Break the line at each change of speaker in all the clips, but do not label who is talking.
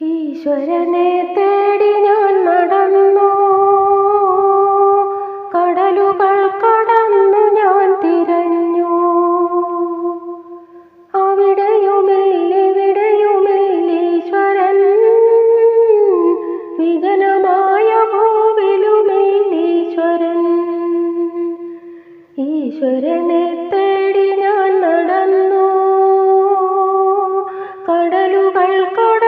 ഈശ്വരനെ തേടി ഞാൻ നടന്നു. കടലുകൾ കടന്നു ഞാൻ തിരഞ്ഞു. അവിടെയുമില്ലിവിടെയുമില്ലീശ്വരൻ വിജനമായ ഭൂവിലുമില്ലീശ്വരൻ ഈശ്വരനെ തേടി ഞാൻ നടന്നു. കടലുകൾ കടന്നു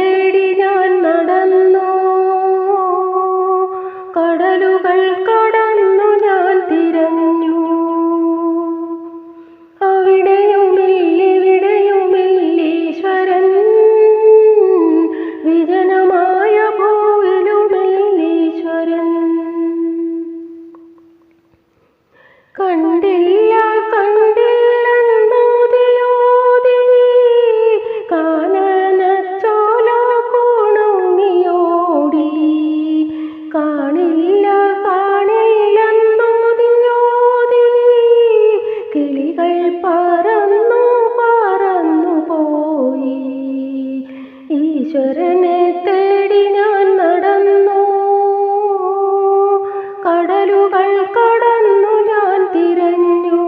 ഈശ്വരനെ തേടി ഞാൻ നടന്നു. കടലുകൾ കടന്നു ഞാൻ തിരഞ്ഞു.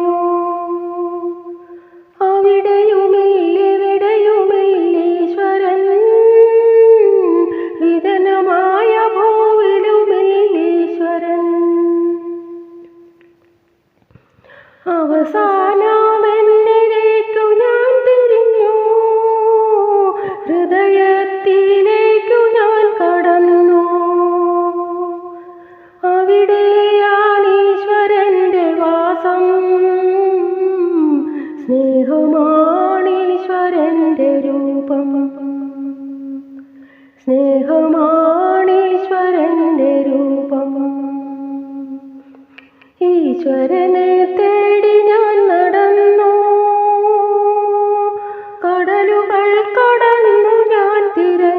അവിടെയുമില്ലിവിടെയുമില്ലീശ്വരൻ. വിധനമായ ഭൂവിലുമില്ലീശ്വരൻ. അവസാനമെന്നിലേക്കു സ്നേഹമാണീശ്വരന്റെ രൂപം. ഈശ്വരനെ തേടി ഞാൻ നടന്നു. കടലുകൾ കടന്നു ഞാൻ തിര